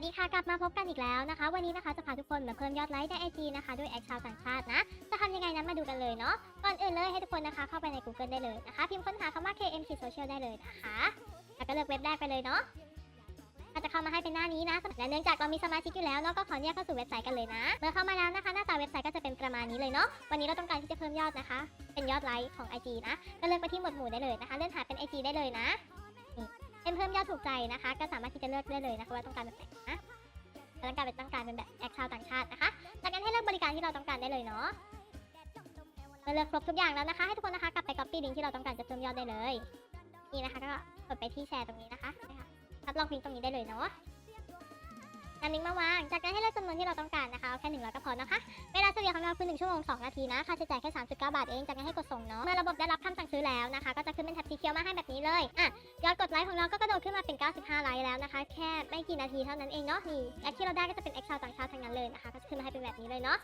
วัสดีค่ะกลับมาพบกันอีกแล้วนะคะ วันนี้นะคะจะพาทุกคนมาเพิ่มยอดไลค์ในไอจีนะคะด้วยแอคชาวต่างชาตินะจะทำยังไงนั้นมาดูกันเลยเนาะก่อนอื่นเลยให้ทุกคนนะคะเข้าไปใน Google ได้เลยนะคะพิมพ์ค้นหาคำว่า KM Social ได้เลยนะคะแล้วก็เลือกเว็บแรกไปเลยเนาะก็จะเข้ามาให้เป็นหน้านี้นะและเนื่องจากเรามีสมาชิกอยู่แล้วเนาะก็ขออนุญาตเข้าสู่เว็บไซต์กันเลยนะ เมื่อเข้ามาแล้วนะคะ หน้าตาเว็บไซต์ก็จะเป็นประมาณนี้เลยเนาะวันนี้เราต้องการที่จะเพิ่มยอดนะคะ เป็นยอดไลค์ของ IG นะก็เลือกไปที่หมวดหมู่ได้เลยนะคะ เลื่อนหาเป็น IG ได้เลยนะ เป็นเพิ่มยอดถูกใจนะคะ ก็สามารถที่จะเลือกได้เลยนะคะว่าต้องการแบบไหนนะต้องการเป็นต้องการเป็นแบบแอคชาวต่างชาตินะคะ จากนั้นให้เลือกบริการที่เราต้องการได้เลยเนาะเมื่อเลือกครบทุกอย่างแล้วนะคะ ให้ทุกคนนะคะกลับไป copy ลิงก์ที่เราต้องการจะเพิ่มยอดได้เลย นี่นะคะก็กดไปที่แชร์ตรงนี้นะคะนะคะรับรองพิมพ์ตรงนี้ได้เลยเนาะนำลิงก์มาวาง จากนั้นให้เลือกจำนวนที่เราต้องการนะคะเอาแค่หนึ่งร้อยก็พอนะคะ เวลาเฉลี่ยของเราคือ1ชั่วโมง 2 นาทีนะ ค่าใช้จ่ายแค่39 บาทเองจากนั้นให้กดส่งเนาะ เมื่อระบบได้รับคำสั่งซื้อแล้วนะคะ ก็จะขึ้นเป็นแท็บสีเขียวมาให้แบบนี้เลย อะ ยอดกดไลค์ของเราก็กระโดดขึ้นมาเป็น 95 ไลค์แล้วนะคะ แค่ไม่กี่นาทีเท่านั้นเองเนาะ นี่แอคที่เราได้ก็จะเป็นแอคชาวต่างชาติทั้งนั้นเลยนะคะ ก็จะขึ้นมาให้เป็นแบบนี้เลยเนาะ